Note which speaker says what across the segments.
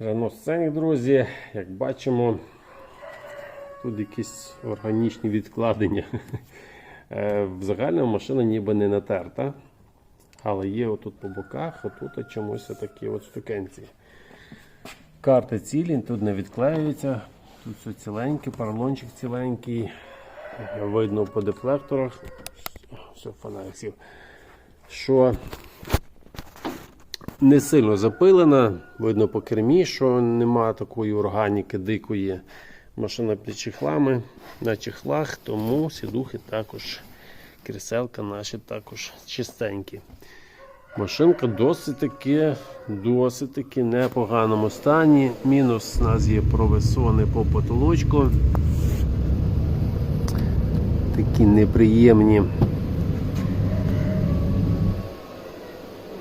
Speaker 1: Scenic, друзі, як бачимо, тут якісь органічні відкладення. Е, В загальному машина ніби не натерта, але є отут по боках, отут чомусь такі от штукенці. Карти цілі, тут не відклеюються, тут все ціленьке, поролончик ціленький, видно по дефлекторах, все, фонарик сів, що не сильно запилена, видно по кермі, що нема такої органіки дикої. Машина під чехлами на чехлах, тому сідухи також, кріселка наші також чистенькі. Машинка досить таки, досить таки непоганому стані. Мінус у нас є провесони по потолочку. Такі неприємні.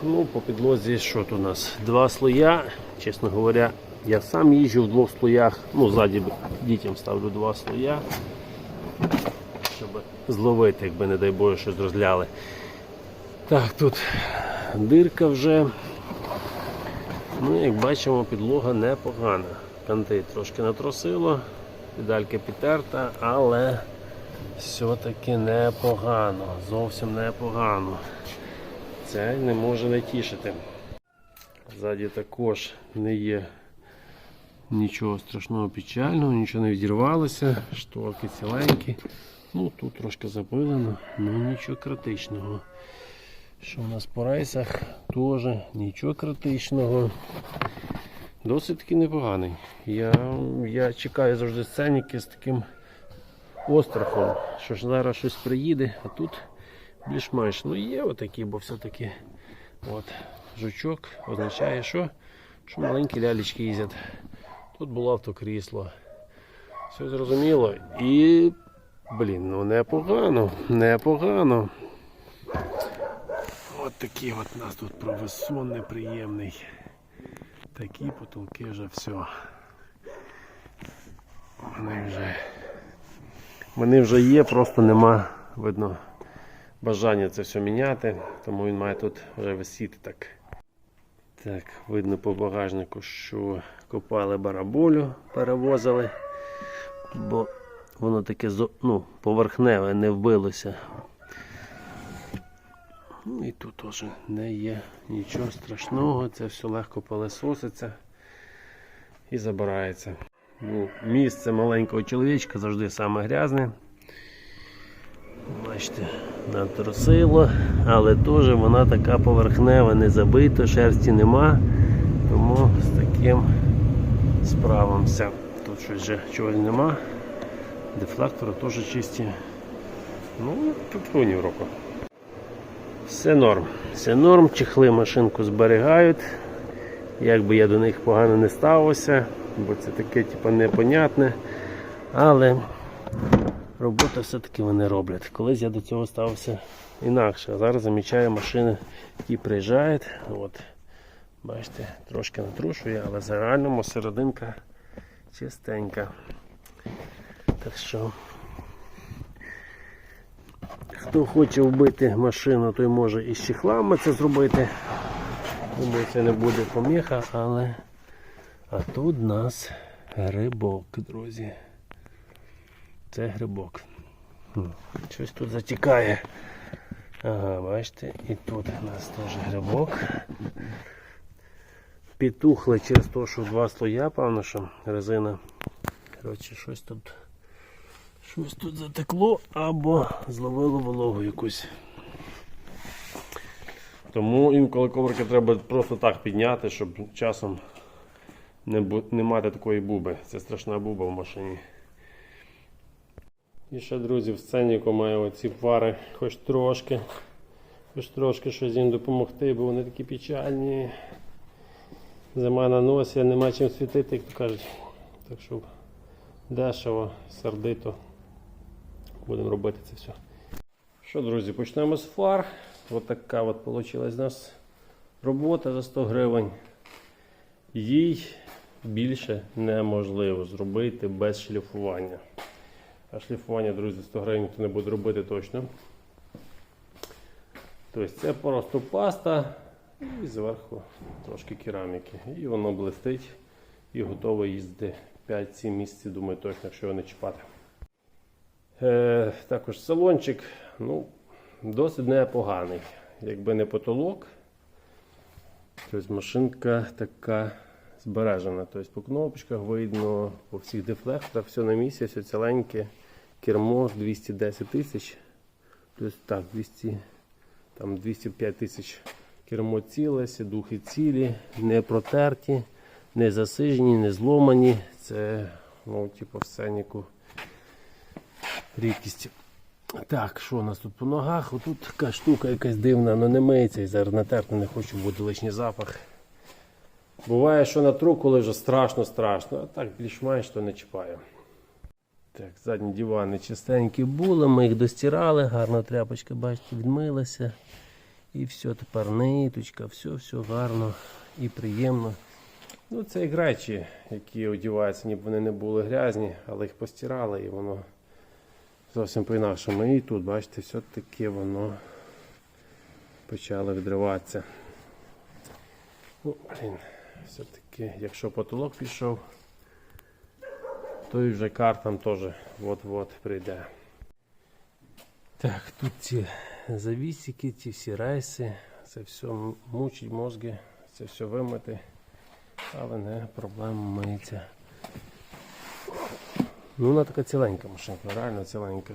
Speaker 1: Ну, по підлозі що тут у нас? Два слоя. Чесно говоря, я сам їжджу в двох слоях. Ну, ззаді дітям ставлю два слоя, щоб зловити, якби, не дай Боже, щось розляли. Так, тут дирка вже. Ну, як бачимо, підлога непогана. Канти трошки натросило, педалька підтерта, але все-таки непогано, зовсім непогано. Це не може не тішити. Ззаді також не є нічого страшного печального, нічого не відірвалося, шторки ціленькі. Ну тут трошки запилено, ну нічого критичного. Що у нас по рейсах теж нічого критичного. Досить таки непоганий. Я, я чекаю завжди сценіки з таким острахом, що ж зараз щось приїде, а тут більш-менш. Ну є отакі, бо все-таки от, жучок означає, що, що маленькі лялечки їздять. Тут було автокрісло. Все зрозуміло. І, блін, ну непогано, непогано. От такий от у нас тут провесон неприємний. Такі потолки вже все. Вони вже, вони вже є, просто нема, видно, бажання це все міняти, тому він має тут вже висіти так. Так, видно по багажнику, що копали бараболю, перевозили, бо воно таке ну, поверхневе, не вбилося. Ну і тут теж не є нічого страшного, це все легко пилесоситься і забирається. Ну, місце маленького чоловічка завжди саме грязне. Бачите, натрусило, але теж вона така поверхнева, не забита, шерсті нема. Тому з таким справимося. Тут щось вже чогось нема. Дефлектори теж чисті. Ну, тут фунів року. Все норм. Все норм, чехли машинку зберігають. Як би я до них погано не ставився, бо це таке типу, непонятне. Але роботу все-таки вони роблять. Колись я до цього ставився інакше. Зараз замічаю машини, які приїжджають. От, бачите, трошки натрушує, але в загальному серединка чистенька. Так що, хто хоче вбити машину, той може і з чехлами це зробити. Думаю, це не буде поміха, але а тут у нас грибок, друзі. Це грибок. Щось тут затікає. Ага, бачите, і тут у нас теж грибок. Підтухли через те, що два слоя, певно, що резина. Коротше, щось тут. Щось тут затекло або зловило вологу якусь. Тому інколи коврики треба просто так підняти, щоб часом не, не мати такої буби. Це страшна буба в машині. І ще, друзі, в сценіку маю оці фари хоч трошки. Хоч трошки щось їм допомогти, бо вони такі печальні. Зима на носі, нема чим світити, як то кажуть. Так що дешево, сердито. Будемо робити це все. Що, друзі, почнемо з фар. Ось така от вийшла з нас робота за 100 гривень. Їй більше неможливо зробити без шліфування. А шліфування, друзі, 100 гривень ніхто не буде робити точно. Тобто це просто паста і зверху трошки кераміки. І воно блистить і готовий їздити 5-7 місяців, думаю, точно, якщо його не чіпати. Е, також салончик, ну, досить непоганий. Якби не потолок, тобто машинка така збережена. Тобто по кнопочках видно, по всіх дефлектах, все на місці, все ціленьке. Кермо 210 тисяч. Тобто так, 200, там 205 тисяч кермо ціле, сідухи цілі, не протерті, не засижені, не зломані. Це, ну, типу, в сценіку рідкість. Так, що у нас тут по ногах? Отут така штука якась дивна, але не миється і зараз натерти не хочу, буде лишній запах. Буває, що натру, коли вже страшно, страшно, а так більш-менш то не чіпаю. Так, задні дивани чистенькі були, ми їх достирали, гарна тряпочка, бачите, відмилася. І все, тепер ниточка, все, все гарно і приємно. Ну, це речі, які одіваються, ніби вони не були грязні, але їх постирали і воно зовсім по-інакшому. І тут, бачите, все-таки воно почало відриватися. Ну, блін, все-таки, якщо потолок пішов, то і вже картам теж от-от прийде. Так, тут ці завісики, ці всі рейси, це все мучить мозги, це все вимити, але не проблема миється. Ну, вона така ціленька машинка, реально ціленька.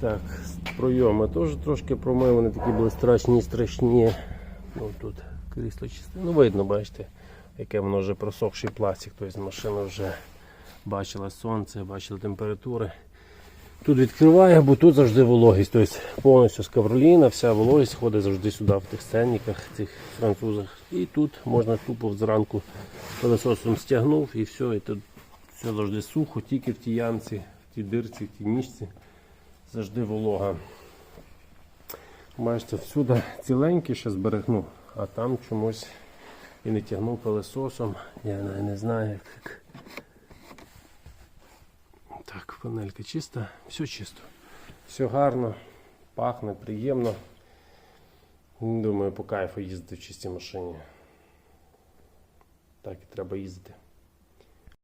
Speaker 1: Так, пройоми теж трошки промив, вони такі були страшні, страшні. Ну, тут крісло чисте. Ну, видно, бачите, яке воно вже просохший пластик, тобто машина вже бачила сонце, бачила температури. Тут відкриває, бо тут завжди вологість. Тобто повністю з кавроліна, вся вологість ходить завжди сюди в тих сценниках, цих французах. І тут можна тупо зранку пилососом стягнув і все, і тут все завжди сухо, тільки в тій ямці, в тій дирці, в тій ніжці завжди волога. Бачите, всюди ціленький ще зберегну, а там чомусь і не тягнув пилососом. Я навіть не знаю як. Так, панелька чиста, все чисто. Все гарно, пахне, приємно. Думаю, по кайфу їздити в чистій машині. Так і треба їздити.